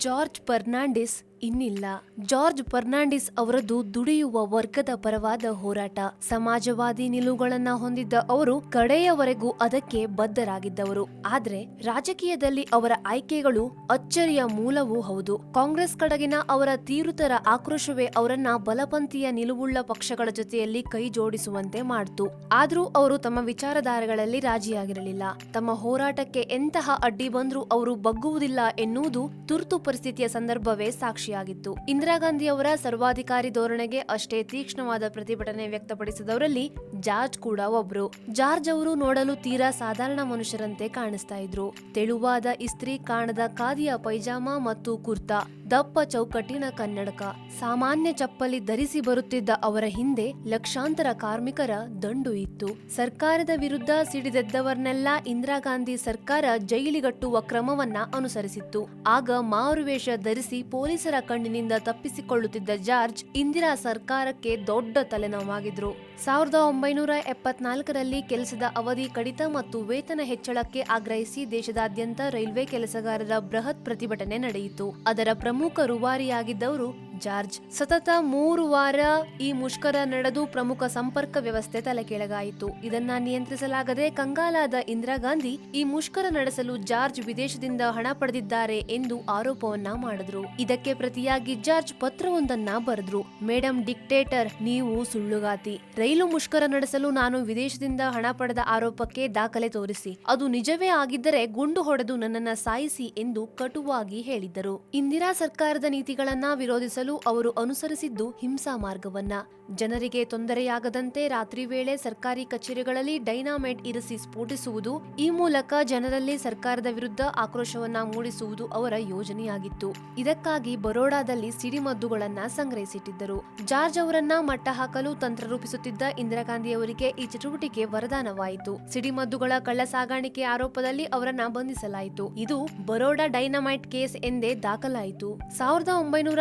George Fernandes ಇನ್ನಿಲ್ಲ. George Fernandes ಅವರದ್ದು ದುಡಿಯುವ ವರ್ಗದ ಪರವಾದ ಹೋರಾಟ. ಸಮಾಜವಾದಿ ನಿಲುವುಗಳನ್ನ ಹೊಂದಿದ್ದ ಅವರು ಕಡೆಯವರೆಗೂ ಅದಕ್ಕೆ ಬದ್ಧರಾಗಿದ್ದವರು. ಆದ್ರೆ ರಾಜಕೀಯದಲ್ಲಿ ಅವರ ಆಯ್ಕೆಗಳು ಅಚ್ಚರಿಯ ಮೂಲವೂ ಹೌದು. ಕಾಂಗ್ರೆಸ್ ಕಡೆಗಿನ ಅವರ ತೀರುತರ ಆಕ್ರೋಶವೇ ಅವರನ್ನ ಬಲಪಂಥೀಯ ನಿಲುವುಳ್ಳ ಪಕ್ಷಗಳ ಜೊತೆಯಲ್ಲಿ ಕೈ ಜೋಡಿಸುವಂತೆ ಮಾಡ್ತು. ಆದ್ರೂ ಅವರು ತಮ್ಮ ವಿಚಾರಧಾರೆಗಳಲ್ಲಿ ರಾಜಿಯಾಗಿರಲಿಲ್ಲ. ತಮ್ಮ ಹೋರಾಟಕ್ಕೆ ಎಂತಹ ಅಡ್ಡಿ ಬಂದ್ರೂ ಅವರು ಬಗ್ಗುವುದಿಲ್ಲ ಎನ್ನುವುದು ತುರ್ತು ಪರಿಸ್ಥಿತಿಯ ಸಂದರ್ಭವೇ ಸಾಕ್ಷಿಯಾಗಿತ್ತು ಇಂದಿರಾ ಗಾಂಧಿ ಅವರ ಸರ್ವಾಧಿಕಾರಿ ಧೋರಣೆಗೆ ಅಷ್ಟೇ ತೀಕ್ಷ್ಣವಾದ ಪ್ರತಿಭಟನೆ ವ್ಯಕ್ತಪಡಿಸಿದವರಲ್ಲಿ ಜಾರ್ಜ್ ಕೂಡ ಒಬ್ರು. ಜಾರ್ಜ್ ಅವರು ನೋಡಲು ತೀರಾ ಸಾಧಾರಣ ಮನುಷ್ಯರಂತೆ ಕಾಣಿಸ್ತಾ ಇದ್ರು. ತೆಳುವಾದ ಇಸ್ತ್ರಿ, ಕಾಣದ ಖಾದಿಯ ಪೈಜಾಮ ಮತ್ತು ಕುರ್ತಾ. ದಪ್ಪ ಚೌಕಟ್ಟಿನ ಕನ್ನಡಕ ಸಾಮಾನ್ಯ ಚಪ್ಪಲಿ ಧರಿಸಿ ಬರುತ್ತಿದ್ದ ಅವರ ಹಿಂದೆ ಲಕ್ಷಾಂತರ ಕಾರ್ಮಿಕರ ದಂಡು ಇತ್ತು. ಸರ್ಕಾರದ ವಿರುದ್ಧ ಸಿಡಿದೆದ್ದವರನ್ನೆಲ್ಲ ಇಂದಿರಾ ಗಾಂಧಿ ಸರ್ಕಾರ ಜೈಲಿಗಟ್ಟುವ ಕ್ರಮವನ್ನ ಅನುಸರಿಸಿತ್ತು. ಆಗ ಮಾರುವೇಷ ಧರಿಸಿ ಪೊಲೀಸರ ಕಣ್ಣಿನಿಂದ ತಪ್ಪಿಸಿಕೊಳ್ಳುತ್ತಿದ್ದ ಜಾರ್ಜ್ ಇಂದಿರಾ ಸರ್ಕಾರಕ್ಕೆ ದೊಡ್ಡ ತಲೆನೋವಾಗಿದ್ರು. ಸಾವಿರದ ಒಂಬೈನೂರ ಎಪ್ಪತ್ನಾಲ್ಕರಲ್ಲಿ ಕೆಲಸದ ಅವಧಿ ಕಡಿತ ಮತ್ತು ವೇತನ ಹೆಚ್ಚಳಕ್ಕೆ ಆಗ್ರಹಿಸಿ ದೇಶದಾದ್ಯಂತ ರೈಲ್ವೆ ಕೆಲಸಗಾರರ ಬೃಹತ್ ಪ್ರತಿಭಟನೆ ನಡೆಯಿತು. ಅದರ ಪ್ರಮುಖ ರೂವಾರಿಯಾಗಿದ್ದವರು ಜಾರ್ಜ್. ಸತತ ಮೂರು ವಾರ ಈ ಮುಷ್ಕರ ನಡೆದು ಪ್ರಮುಖ ಸಂಪರ್ಕ ವ್ಯವಸ್ಥೆ ತಲೆಕೆಳಗಾಯಿತು. ಇದನ್ನ ನಿಯಂತ್ರಿಸಲಾಗದೆ ಕಂಗಾಲಾದ ಇಂದಿರಾ ಗಾಂಧಿ ಈ ಮುಷ್ಕರ ನಡೆಸಲು ಜಾರ್ಜ್ ವಿದೇಶದಿಂದ ಹಣ ಪಡೆದಿದ್ದಾರೆ ಎಂದು ಆರೋಪವನ್ನ ಮಾಡಿದ್ರು. ಇದಕ್ಕೆ ಪ್ರತಿಯಾಗಿ ಜಾರ್ಜ್ ಪತ್ರವೊಂದನ್ನ ಬರೆದ್ರು. ಮೇಡಮ್ ಡಿಕ್ಟೇಟರ್, ನೀವು ಸುಳ್ಳುಗಾತಿ. ರೈಲು ಮುಷ್ಕರ ನಡೆಸಲು ನಾನು ವಿದೇಶದಿಂದ ಹಣ ಪಡೆದ ಆರೋಪಕ್ಕೆ ದಾಖಲೆ ತೋರಿಸಿ. ಅದು ನಿಜವೇ ಆಗಿದ್ದರೆ ಗುಂಡು ಹೊಡೆದು ನನ್ನನ್ನ ಸಾಯಿಸಿ ಎಂದು ಕಟುವಾಗಿ ಹೇಳಿದ್ದರು. ಇಂದಿರಾ ಸರ್ಕಾರದ ನೀತಿಗಳನ್ನ ವಿರೋಧಿಸಲು ಅವರು ಅನುಸರಿಸಿದ್ದು ಹಿಂಸಾ ಮಾರ್ಗವನ್ನ. ಜನರಿಗೆ ತೊಂದರೆಯಾಗದಂತೆ ರಾತ್ರಿ ವೇಳೆ ಸರ್ಕಾರಿ ಕಚೇರಿಗಳಲ್ಲಿ ಡೈನಾಮೈಟ್ ಇರಿಸಿ ಸ್ಫೋಟಿಸುವುದು, ಈ ಮೂಲಕ ಜನರಲ್ಲಿ ಸರ್ಕಾರದ ವಿರುದ್ಧ ಆಕ್ರೋಶವನ್ನ ಮೂಡಿಸುವುದು ಅವರ ಯೋಜನೆಯಾಗಿತ್ತು. ಇದಕ್ಕಾಗಿ ಬರೋಡಾದಲ್ಲಿ ಸಿಡಿಮದ್ದುಗಳನ್ನ ಸಂಗ್ರಹಿಸಿಟ್ಟಿದ್ದರು. ಜಾರ್ಜ್ ಅವರನ್ನ ಮಟ್ಟ ಹಾಕಲು ತಂತ್ರ ರೂಪಿಸುತ್ತಿದ್ದ ಇಂದಿರಾ ಗಾಂಧಿ ಅವರಿಗೆ ಈ ಚಟುವಟಿಕೆ ವರದಾನವಾಯಿತು. ಸಿಡಿಮದ್ದುಗಳ ಕಳ್ಳ ಸಾಗಾಣಿಕೆ ಆರೋಪದಲ್ಲಿ ಅವರನ್ನ ಬಂಧಿಸಲಾಯಿತು. ಇದು ಬರೋಡಾ ಡೈನಮೈಟ್ ಕೇಸ್ ಎಂದೇ ದಾಖಲಾಯಿತು. ಸಾವಿರದ ಒಂಬೈನೂರ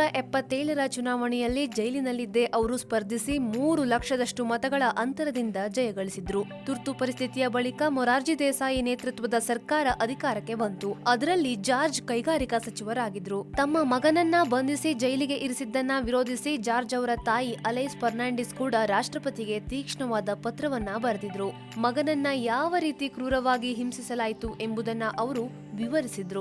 ಎಪ್ಪತ್ತೇಳರ ಚುನಾವಣೆಯಲ್ಲಿ ಜೈಲಿನಲ್ಲಿದ್ದೇ ಅವರು ಸ್ಪರ್ಧಿಸಿ ಮೂರು ಲಕ್ಷದಷ್ಟು ಮತಗಳ ಅಂತರದಿಂದ ಜಯಗಳಿಸಿದ್ರು ತುರ್ತು ಪರಿಸ್ಥಿತಿಯ ಬಳಿಕ ಮೊರಾರ್ಜಿ ದೇಸಾಯಿ ನೇತೃತ್ವದ ಸರ್ಕಾರ ಅಧಿಕಾರಕ್ಕೆ ಬಂತು. ಅದರಲ್ಲಿ ಜಾರ್ಜ್ ಕೈಗಾರಿಕಾ ಸಚಿವರಾಗಿದ್ರು. ತಮ್ಮ ಮಗನನ್ನ ಬಂಧಿಸಿ ಜೈಲಿಗೆ ಇರಿಸಿದ್ದನ್ನ ವಿರೋಧಿಸಿ ಜಾರ್ಜ್ ಅವರ ತಾಯಿ ಅಲೈಸ್ ಫರ್ನಾಂಡಿಸ್ ಕೂಡ ರಾಷ್ಟ್ರಪತಿಗೆ ತೀಕ್ಷ್ಣವಾದ ಪತ್ರವನ್ನ ಬರೆದಿದ್ರು. ಮಗನನ್ನ ಯಾವ ರೀತಿ ಕ್ರೂರವಾಗಿ ಹಿಂಸಿಸಲಾಯಿತು ಎಂಬುದನ್ನ ಅವರು ವಿವರಿಸಿದ್ರು.